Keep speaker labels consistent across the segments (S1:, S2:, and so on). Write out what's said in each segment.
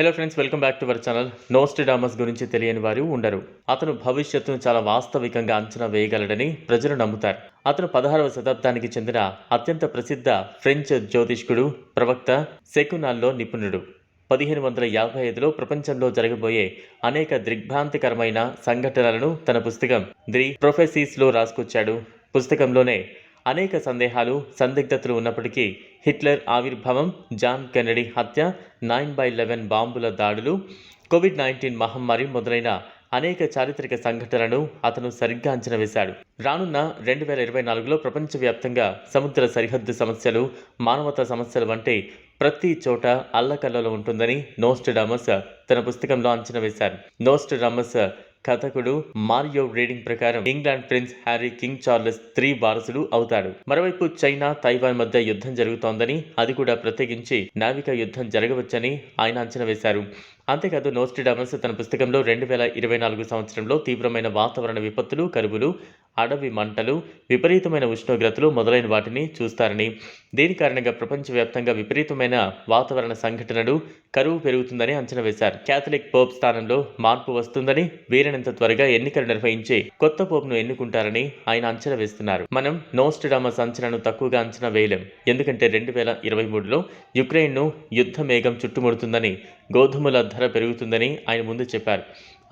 S1: Hello friends welcome back to our channel Nostradamus గురించి తెలియని వారు ఉండరు. అతను భవిష్యత్తును చాలా వాస్తవికంగా అంచనా వేయగలడని ప్రజలు నమ్ముతారు. అతను పదహారవ శతాబ్దానికి చెందిన అత్యంత ప్రసిద్ధ ఫ్రెంచ్ జ్యోతిష్కుడు ప్రవక్త సెకునాల్లో నిపుణుడు. పదిహేను వందల యాభై ఐదులో ప్రపంచంలో జరగబోయే అనేక దిగ్భ్రాంతికరమైన సంఘటనలను తన పుస్తకం ది ప్రొఫెసీస్లో రాసుకొచ్చాడు. పుస్తకంలోనే అనేక సందేహాలు సందిగ్ధతలు ఉన్నప్పటికీ హిట్లర్ ఆవిర్భావం జాన్ కెనడీ హత్య నైన్ బై లెవెన్ బాంబుల దాడులు కోవిడ్ నైన్టీన్ మహమ్మారి మొదలైన అనేక చారిత్రక సంఘటనలను అతను సరిగ్గా అంచనా వేశాడు. రానున్న రెండు వేల ఇరవై నాలుగులో ప్రపంచవ్యాప్తంగా సముద్ర సరిహద్దు సమస్యలు మానవతా సమస్యలు వంటి ప్రతి చోట అల్లకల్లలో ఉంటుందని నోస్టడామస్ తన పుస్తకంలో అంచనా వేశారు. నోస్టడామస్ కథకుడు మారియో రీడింగ్ ప్రకారం England Prince Harry King Charles three వారసుడు అవుతాడు మరోవైపు చైనా తైవాన్ మధ్య యుద్ధం జరుగుతోందని అది కూడా ప్రత్యేకించి నావికా యుద్ధం జరగవచ్చని ఆయన అంచనా వేశారు. అంతేకాదు నోస్టిడామస్ తన పుస్తకంలో రెండు వేల ఇరవై నాలుగు సంవత్సరంలో తీవ్రమైన వాతావరణ విపత్తులు కరువులు అడవి మంటలు విపరీతమైన ఉష్ణోగ్రతలు మొదలైన వాటిని చూస్తారని. దీని కారణంగా ప్రపంచవ్యాప్తంగా విపరీతమైన వాతావరణ సంఘటనలు కరువు పెరుగుతుందని అంచనా వేశారు. క్యాథలిక్ పోప్ స్థానంలో మార్పు వస్తుందని వీలైనంత త్వరగా ఎన్నికలు నిర్వహించి కొత్త పోప్ను ఎన్నుకుంటారని ఆయన అంచనా వేస్తున్నారు. మనం నోస్టిడామస్ అంచనాను తక్కువగా అంచనా వేయలేం. ఎందుకంటే రెండు వేల ఇరవై మూడులో యుక్రెయిన్ను యుద్ధ మేఘం చుట్టుముడుతుందని గోధుమల ధర పెరుగుతుందని ఆయన ముందు చెప్పారు.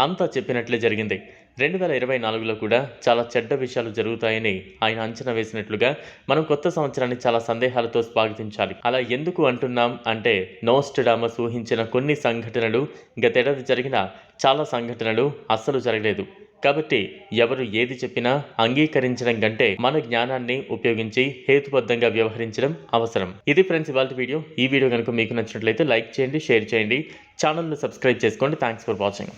S1: అంతా చెప్పినట్లే జరిగింది. రెండు వేల ఇరవై నాలుగులో కూడా చాలా చెడ్డ విషయాలు జరుగుతాయని ఆయన అంచనా వేసినట్లుగా మనం కొత్త సంవత్సరాన్ని చాలా సందేహాలతో స్వాగతించాలి. అలా ఎందుకు అంటున్నాం అంటే నోస్టడామస్ ఊహించిన కొన్ని సంఘటనలు గతేడాది జరిగిన చాలా సంఘటనలు అస్సలు జరగలేదు. కాబట్టి ఎవరు ఏది చెప్పినా అంగీకరించడం కంటే మన జ్ఞానాన్ని ఉపయోగించి హేతుబద్ధంగా వ్యవహరించడం అవసరం. ఇది ఫ్రెండ్స్ ఇవాళ వీడియో. ఈ వీడియో కనుక మీకు నచ్చినట్లయితే లైక్ చేయండి షేర్ చేయండి. ఛానల్ను సబ్స్క్రైబ్ చేసుకోండి. Thanks for watching.